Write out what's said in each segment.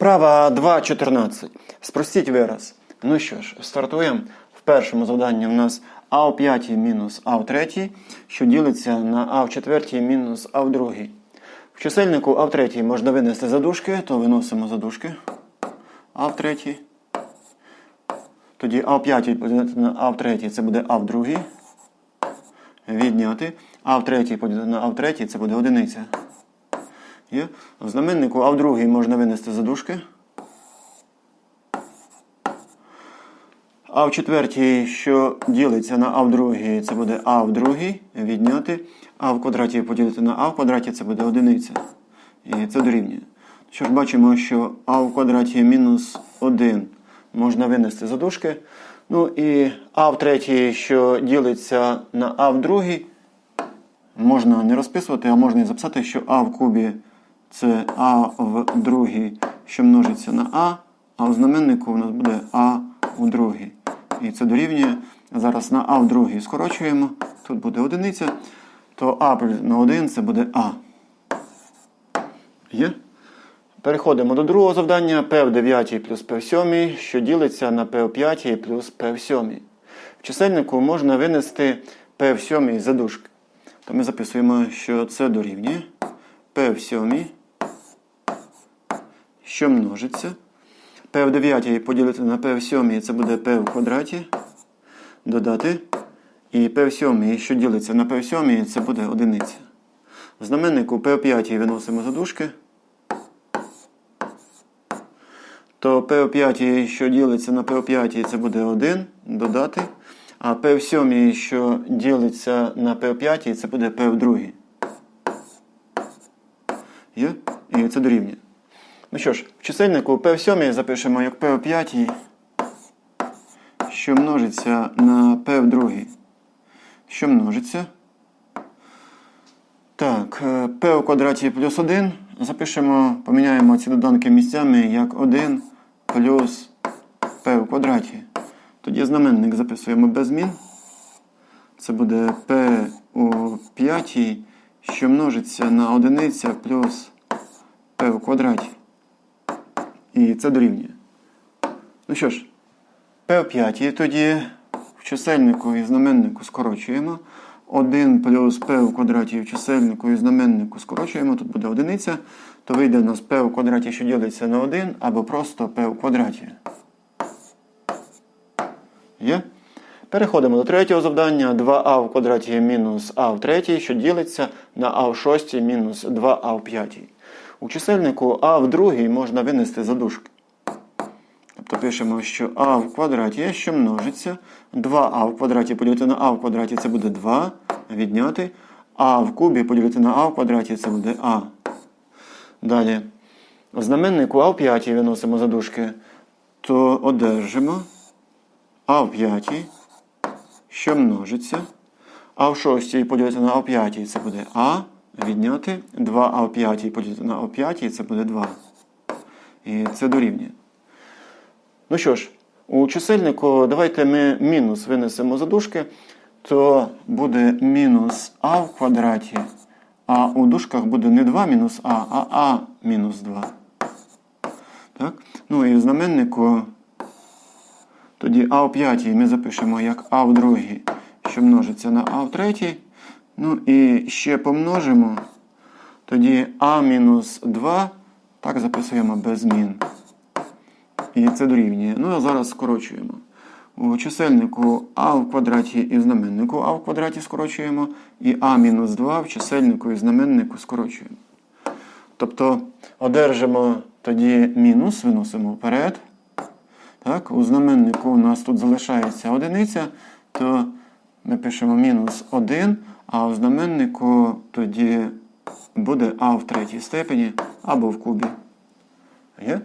Вправа 2.14. Спростіть вираз. Ну що ж, стартуємо. В першому завданні у нас а в п'ятій мінус а в третій, що ділиться на а в четвертій мінус а в другій. В чисельнику а в третій можна винести задушки, то виносимо задушки. А в третій. Тоді а в п'ятій поділити на а в третій, це буде а в другій. Відняти. А в третій поділити на а в третій, це буде одиниця. Є. В знаменнику А в другій можна винести задушки. А в четвертій, що ділиться на А в другій, це буде А в другій, відняти. А в квадраті поділити на А в квадраті, це буде одиниця. І це дорівнює. Що ж бачимо, що А в квадраті мінус 1 можна винести задушки. Ну і А в третій, що ділиться на А в другій, можна не розписувати, а можна і записати, що А в кубі це А в другій, що множиться на А, а в знаменнику у нас буде А у другій. І це дорівнює. Зараз на А в другій скорочуємо. Тут буде одиниця, то А на 1 це буде А. Є? Переходимо до другого завдання. P в 9 плюс P в 7, що ділиться на P в 5 плюс P в 7. В чисельнику можна винести P в 7 задушки. То ми записуємо, що це дорівнює P в 7, що множиться. P в 9 поділити на P в 7, це буде P в квадраті. Додати. І P в 7, що ділиться на P в 7, це буде одиниця. В знаменнику P в 5 виносимо задушки. То P в 5, що ділиться на P в 5, це буде 1 додати. А P в 7, що ділиться на P в 5, це буде P в 2. Є? І це дорівнює. Ну що ж, в чисельнику P в 7 запишемо як P в 5, що множиться на P в 2. Що множиться? Так, е, P в квадраті плюс 1. Запишемо, поміняємо ці доданки місцями як 1 плюс P в квадраті. Тоді знаменник записуємо без змін. Це буде P у 5, що множиться на одиниця плюс P в квадраті. І це дорівнює. Ну що ж, P в 5 тоді в чисельнику і знаменнику скорочуємо. 1 плюс p в квадраті в чисельнику і знаменнику скорочуємо, тут буде одиниця, то вийде у нас p в квадраті, що ділиться на 1, або просто p в квадраті. Є? Переходимо до третього завдання. 2а в квадраті мінус а в третій, що ділиться на а в шостій мінус 2а в п'ятій. У чисельнику а в другій можна винести задушки. Тобто пишемо, що а в квадраті що множиться. 2а в квадраті поділити на а в квадраті це буде 2. Відняти. А в кубі поділити на а в квадраті це буде а. Далі. В знаменнику а в п'ятій виносимо задушки, то одержимо а в п'ятій, що множиться. А в шостій поділити на а в п'ятій це буде а. Відняти. 2а в п'ятій поділити на а в п'ятій це буде 2. І це дорівнює. Ну що ж, у чисельнику давайте ми мінус винесемо задушки, то буде мінус а в квадраті, а у дужках буде не 2 мінус а, а а мінус 2. Так? Ну і в знаменнику тоді а в п'ятій ми запишемо як а в другій, що множиться на а в третій. Ну і ще помножимо. Тоді а мінус 2, так записуємо без змін. І це дорівнює. Ну а зараз скорочуємо. У чисельнику а в квадраті і в знаменнику а в квадраті скорочуємо. І а мінус 2 в чисельнику і знаменнику скорочуємо. Тобто одержимо тоді мінус, виносимо вперед. Так, У знаменнику у нас тут залишається одиниця, то ми пишемо мінус 1, а у знаменнику тоді буде а в третій степені або в кубі. Є?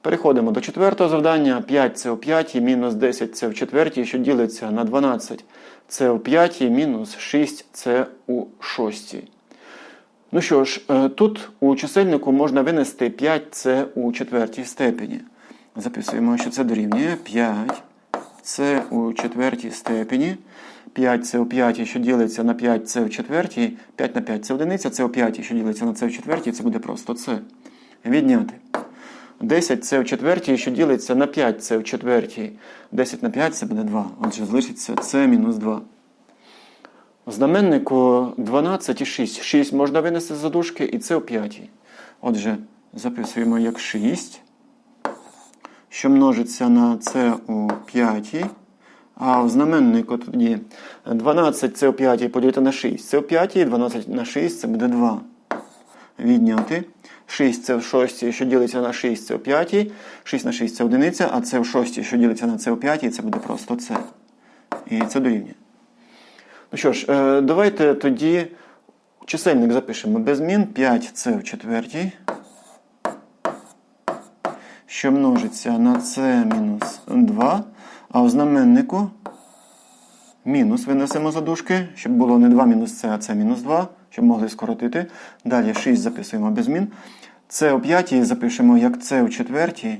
Переходимо до четвертого завдання. 5 це у п'ятій, мінус 10 це в четвертій, що ділиться на 12 це у п'ятій, мінус 6 це у шостій. Ну що ж, е, тут у чисельнику можна винести 5 це у четвертій степені. Записуємо, що це дорівнює 5 це у четвертій степені. 5 це у п'ятій, що ділиться на 5 це в четвертій. 5 на 5 це одиниця, це у п'ятій, що ділиться на це в четвертій, це буде просто це. Відняти. 10 це в четвертій, що ділиться на 5 це в четвертій. 10 на 5 це буде 2. Отже, залишиться це мінус 2. В знаменнику 12 і 6. 6 можна винести за дужки, і це в п'ятій. Отже, записуємо як 6, що множиться на це у п'ятій. А в знаменнику тоді 12 це у п'ятій поділити на 6. Це у п'ятій, 12 на 6 це буде 2. Відняти. 6 це в шостій, що ділиться на 6, це у п'ятій. 6 на 6 це одиниця, а це в шостій, що ділиться на це у п'ятій, це буде просто це. І це дорівнює. Ну що ж, е, давайте тоді чисельник запишемо без змін. 5 це в четвертій. Що множиться на це мінус 2. А в знаменнику мінус винесемо за дужки, щоб було не 2 мінус це, а це мінус 2, щоб могли скоротити. Далі 6 записуємо без змін. Це у п'ятій запишемо як це у четвертій,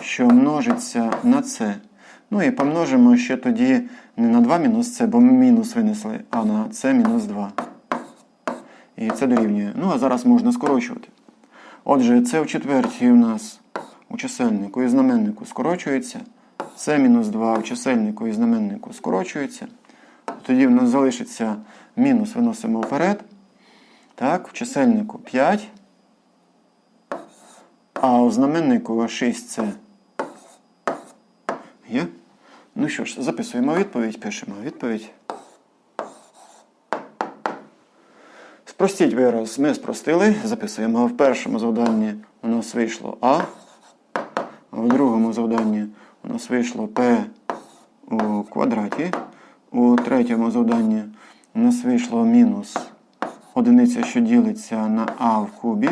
що множиться на це. Ну і помножимо ще тоді не на 2 мінус це, бо ми мінус винесли, а на це мінус 2. І це дорівнює. Ну, а зараз можна скорочувати. Отже, це в четвертій у нас у чисельнику і знаменнику скорочується. Це мінус 2 в чисельнику і знаменнику скорочується. Тоді в нас залишиться мінус виносимо вперед. Так, в чисельнику 5. А у знаменнику 6 це є. Ну що ж, записуємо відповідь, пишемо відповідь. Спростіть вираз, ми спростили, записуємо в першому завданні у нас вийшло А, в другому завданні у нас вийшло P у квадраті, у третьому завданні у нас вийшло мінус одиниця, що ділиться на А в кубі.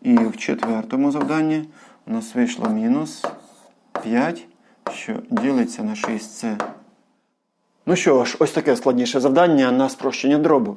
І в четвертому завданні у нас вийшло мінус 5, що ділиться на 6С. Ну що ж, ось таке складніше завдання на спрощення дробу.